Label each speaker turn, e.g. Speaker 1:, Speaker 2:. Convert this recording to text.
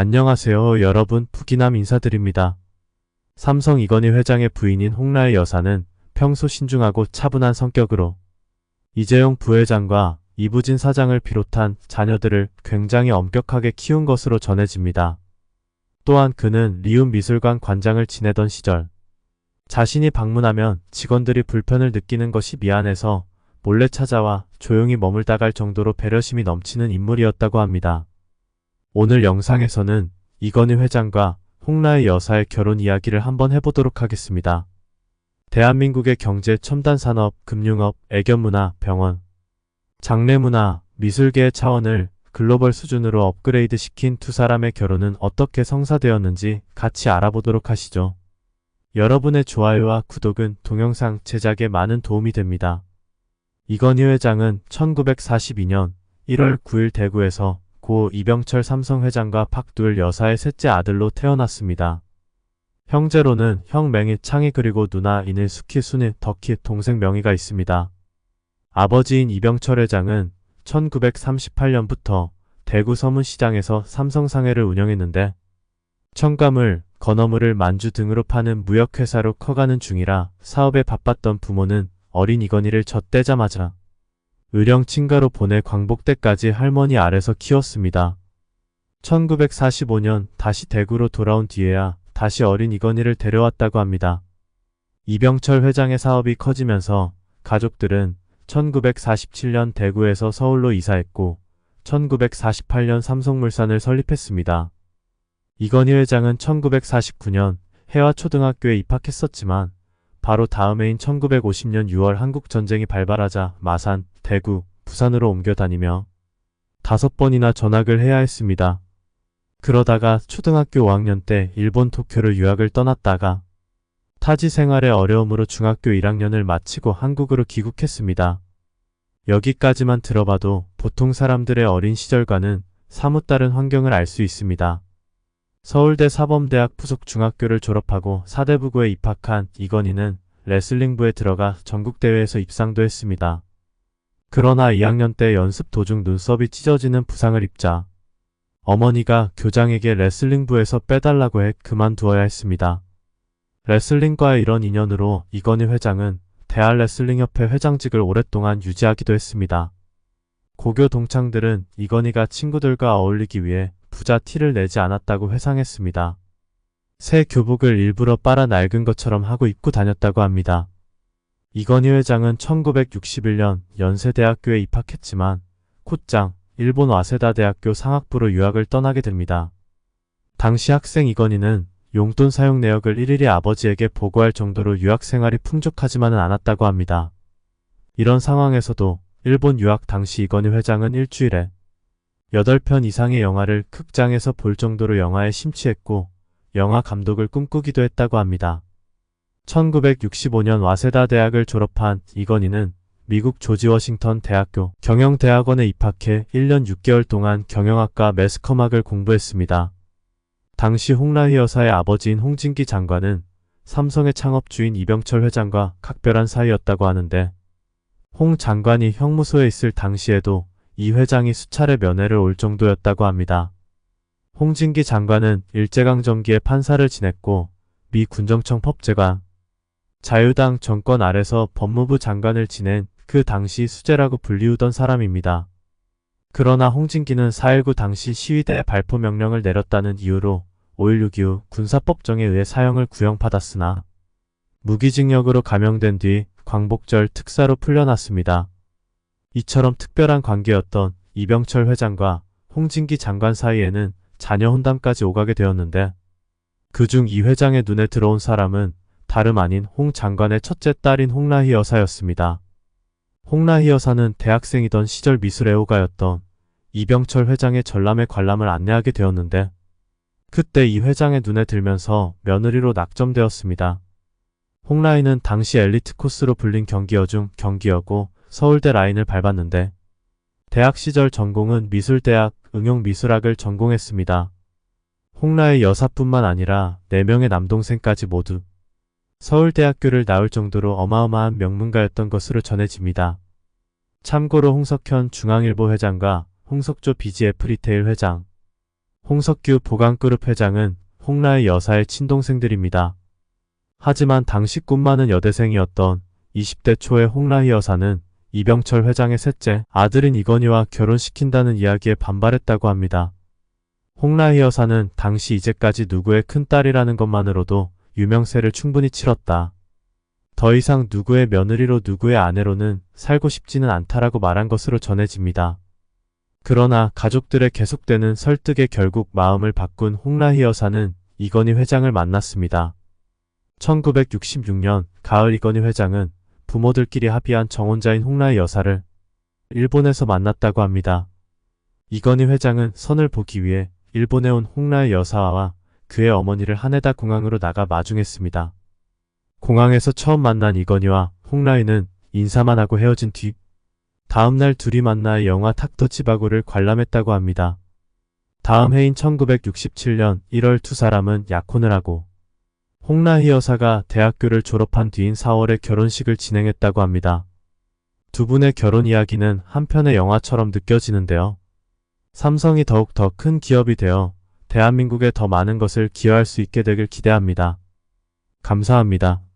Speaker 1: 안녕하세요 여러분 북이남 인사드립니다. 삼성 이건희 회장의 부인인 홍라의 여사는 평소 신중하고 차분한 성격으로 이재용 부회장과 이부진 사장을 비롯한 자녀들을 굉장히 엄격하게 키운 것으로 전해집니다. 또한 그는 리움 미술관 관장을 지내던 시절 자신이 방문하면 직원들이 불편을 느끼는 것이 미안해서 몰래 찾아와 조용히 머물다 갈 정도로 배려심이 넘치는 인물이었다고 합니다. 오늘 영상에서는 이건희 회장과 홍라의 여사의 결혼 이야기를 한번 해보도록 하겠습니다. 대한민국의 경제, 첨단 산업, 금융업, 애견문화, 병원, 장례문화, 미술계의 차원을 글로벌 수준으로 업그레이드 시킨 두 사람의 결혼은 어떻게 성사되었는지 같이 알아보도록 하시죠. 여러분의 좋아요와 구독은 동영상 제작에 많은 도움이 됩니다. 이건희 회장은 1942년 1월 9일 대구에서 고 이병철 삼성 회장과 박두일 여사의 셋째 아들로 태어났습니다. 형제로는 형 맹희 창희 그리고 누나 인일 수키 순희 덕희 동생 명희가 있습니다. 아버지인 이병철 회장은 1938년부터 대구 서문시장에서 삼성상해를 운영했는데 청가물, 건어물을 만주 등으로 파는 무역회사로 커가는 중이라 사업에 바빴던 부모는 어린 이건희를 젖대자마자 의령 친가로 보내 광복대까지 할머니 아래서 키웠습니다. 1945년 다시 대구로 돌아온 뒤에야 다시 어린 이건희를 데려왔다고 합니다. 이병철 회장의 사업이 커지면서 가족들은 1947년 대구에서 서울로 이사했고 1948년 삼성물산을 설립했습니다. 이건희 회장은 1949년 해화초등학교에 입학했었지만 바로 다음 해인 1950년 6월 한국전쟁이 발발하자 마산, 대구, 부산으로 옮겨 다니며 다섯 번이나 전학을 해야 했습니다. 그러다가 초등학교 5학년 때 일본 도쿄를 유학을 떠났다가 타지 생활의 어려움으로 중학교 1학년을 마치고 한국으로 귀국했습니다. 여기까지만 들어봐도 보통 사람들의 어린 시절과는 사뭇 다른 환경을 알 수 있습니다. 서울대 사범대학附属 중학교를 졸업하고 사대부고에 입학한 이건희는 레슬링부에 들어가 전국대회에서 입상도 했습니다. 그러나 2학년 때 연습 도중 눈썹이 찢어지는 부상을 입자 어머니가 교장에게 레슬링부에서 빼달라고 해 그만두어야 했습니다. 레슬링과의 이런 인연으로 이건희 회장은 대한레슬링협회 회장직을 오랫동안 유지하기도 했습니다. 고교 동창들은 이건희가 친구들과 어울리기 위해 부자 티를 내지 않았다고 회상했습니다. 새 교복을 일부러 빨아 낡은 것처럼 하고 입고 다녔다고 합니다. 이건희 회장은 1961년 연세대학교에 입학했지만 곧장 일본 와세다 대학교 상학부로 유학을 떠나게 됩니다. 당시 학생 이건희는 용돈 사용 내역을 일일이 아버지에게 보고할 정도로 유학 생활이 풍족하지만은 않았다고 합니다. 이런 상황에서도 일본 유학 당시 이건희 회장은 일주일에 8편 이상의 영화를 극장에서 볼 정도로 영화에 심취했고 영화 감독을 꿈꾸기도 했다고 합니다. 1965년 와세다 대학을 졸업한 이건희는 미국 조지 워싱턴 대학교 경영대학원에 입학해 1년 6개월 동안 경영학과 매스컴학을 공부했습니다. 당시 홍라희 여사의 아버지인 홍진기 장관은 삼성의 창업주인 이병철 회장과 각별한 사이였다고 하는데 홍 장관이 형무소에 있을 당시에도 이 회장이 수차례 면회를 올 정도였다고 합니다. 홍진기 장관은 일제강점기에 판사를 지냈고 미 군정청 법제관, 자유당 정권 아래서 법무부 장관을 지낸 그 당시 수재라고 불리우던 사람입니다. 그러나 홍진기는 4.19 당시 시위대 발포 명령을 내렸다는 이유로 5.16 이후 군사법정에 의해 사형을 구형받았으나 무기징역으로 감형된 뒤 광복절 특사로 풀려났습니다. 이처럼 특별한 관계였던 이병철 회장과 홍진기 장관 사이에는 자녀 혼담까지 오가게 되었는데 그중 이 회장의 눈에 들어온 사람은 다름 아닌 홍 장관의 첫째 딸인 홍라희 여사였습니다. 홍라희 여사는 대학생이던 시절 미술 애호가였던 이병철 회장의 전람회 관람을 안내하게 되었는데 그때 이 회장의 눈에 들면서 며느리로 낙점되었습니다. 홍라희는 당시 엘리트 코스로 불린 경기여 중 경기여고 서울대 라인을 밟았는데 대학 시절 전공은 미술대학 응용미술학을 전공했습니다. 홍라의 여사뿐만 아니라 4명의 남동생까지 모두 서울대학교를 나올 정도로 어마어마한 명문가였던 것으로 전해집니다. 참고로 홍석현 중앙일보 회장과 홍석조 BGF 리테일 회장, 홍석규 보강그룹 회장은 홍라희 여사의 친동생들입니다. 하지만 당시 꿈 많은 여대생이었던 20대 초의 홍라희 여사는 이병철 회장의 셋째 아들인 이건희와 결혼시킨다는 이야기에 반발했다고 합니다. 홍라희 여사는 당시 이제까지 누구의 큰딸이라는 것만으로도 유명세를 충분히 치렀다. 더 이상 누구의 며느리로 누구의 아내로는 살고 싶지는 않다라고 말한 것으로 전해집니다. 그러나 가족들의 계속되는 설득에 결국 마음을 바꾼 홍라희 여사는 이건희 회장을 만났습니다. 1966년 가을 이건희 회장은 부모들끼리 합의한 정혼자인 홍라희 여사를 일본에서 만났다고 합니다. 이건희 회장은 선을 보기 위해 일본에 온 홍라희 여사와 그의 어머니를 하네다 공항으로 나가 마중했습니다. 공항에서 처음 만난 이건희와 홍라희는 인사만 하고 헤어진 뒤 다음날 둘이 만나 영화 탁터치바고를 관람했다고 합니다. 다음 해인 1967년 1월 두 사람은 약혼을 하고 홍라희 여사가 대학교를 졸업한 뒤인 4월에 결혼식을 진행했다고 합니다. 두 분의 결혼 이야기는 한편의 영화처럼 느껴지는데요. 삼성이 더욱 더 큰 기업이 되어 대한민국에 더 많은 것을 기여할 수 있게 되길 기대합니다. 감사합니다.